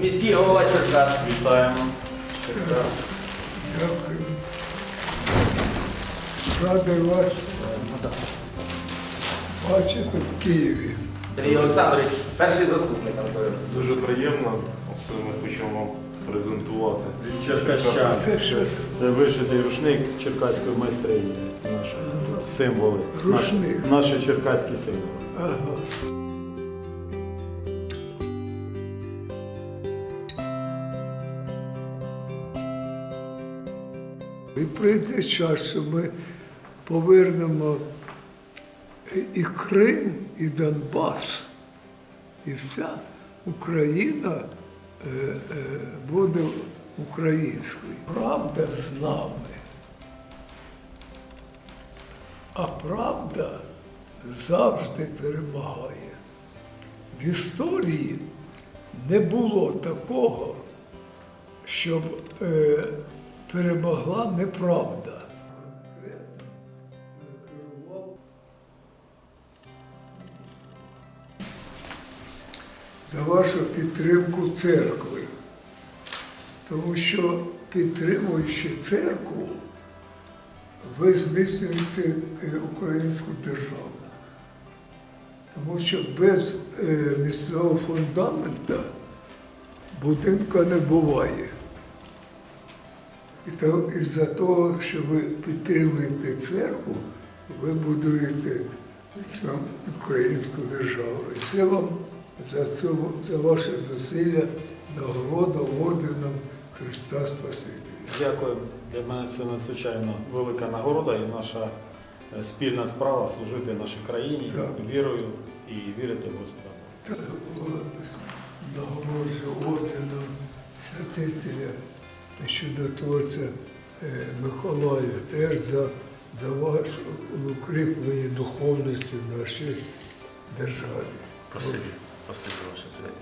Міський голова Черкас. Вітаємо. Дякую. Радий вас бачити в Києві. Сергій Олександрович, перший заступник. Дуже приємно. Це ми хочемо вам презентувати. Черкащан. Це вишитий рушник черкаської майстрині. Наші символи. Рушник. Наші, наші черкаські символи. Ага. І прийде час, що ми повернемо і Крим, і Донбас, і вся Україна е, е, буде українською. Правда з нами. А правда завжди перемагає. В історії не було такого, щоб е, перемогла неправда. За вашу підтримку церкви. Тому що підтримуючи церкву, ви зміцнюєте е, українську державу. Тому що без е, міцного фундамента будинка не буває. І то, із-за того, що ви підтримуєте церкву, ви будуєте українську державу. І це вам за, це, за ваше зусилля нагорода орденом Христа Спасителя. Дякую. Для мене це надзвичайно велика нагорода і наша е, спільна справа служити нашій країні Так. вірою і вірити в Господа. нагороджу орденом святителя чудотворця е, Миколая теж за, за ваше укріплення духовності в нашій державі. Спасибі, спасибі, ваше связи.